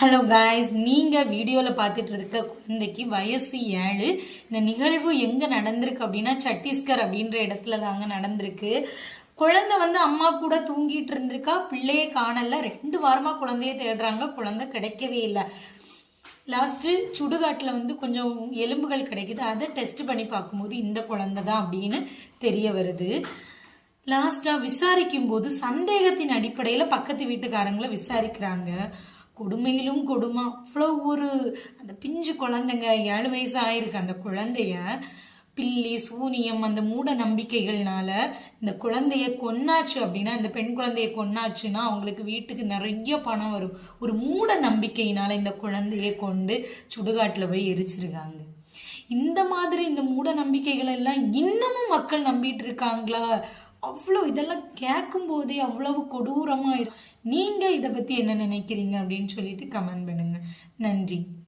Hello guys நீங்கள் வீடியோவில் பார்த்துட்டு இருக்க குழந்தைக்கு வயசு ஏழு. இந்த நிகழ்வு எங்கே நடந்திருக்கு அப்படின்னா சத்தீஸ்கர் அப்படின்ற இடத்துல தாங்க நடந்திருக்கு. குழந்தை வந்து அம்மா கூட தூங்கிட்டு இருந்திருக்கா. பிள்ளையே காணல. ரெண்டு வாரமாக குழந்தைய தேடுறாங்க. குழந்தை கிடைக்கவே இல்லை. லாஸ்ட்டு சுடுகாட்டில் வந்து கொஞ்சம் எலும்புகள் கிடைக்குது. அதை டெஸ்ட் பண்ணி பார்க்கும்போது இந்த குழந்தை தான் அப்படின்னு தெரிய வருது. லாஸ்ட்டாக விசாரிக்கும் போது சந்தேகத்தின் அடிப்படையில் பக்கத்து வீட்டுக்காரங்களை விசாரிக்கிறாங்க. கொடுமையிலும் கொடுமை. அவ்வளோ ஒரு அந்த பிஞ்சு குழந்தைங்க ஏழு வயசு ஆயிருக்கு அந்த குழந்தைய. பில்லி சூனியம் அந்த மூட நம்பிக்கைகள்னால இந்த குழந்தைய கொன்னாச்சு அப்படின்னா இந்த பெண் குழந்தைய கொன்னாச்சுன்னா அவங்களுக்கு வீட்டுக்கு நிறைய பணம் வரும். ஒரு மூட நம்பிக்கையினால இந்த குழந்தைய கொண்டு சுடுகாட்டில் போய் எரிச்சிருக்காங்க. இந்த மாதிரி இந்த மூட நம்பிக்கைகள் எல்லாம் இன்னமும் மக்கள் நம்பிட்டு இருக்காங்களா? அவ்வளோ இதெல்லாம் கேட்கும் போதே அவ்வளவு கொடூரமாக இருக்கும் நீங்கள் இதை பற்றி என்ன நினைக்கிறீங்க அப்படின்னு சொல்லிட்டு கமெண்ட் பண்ணுங்க. நன்றி.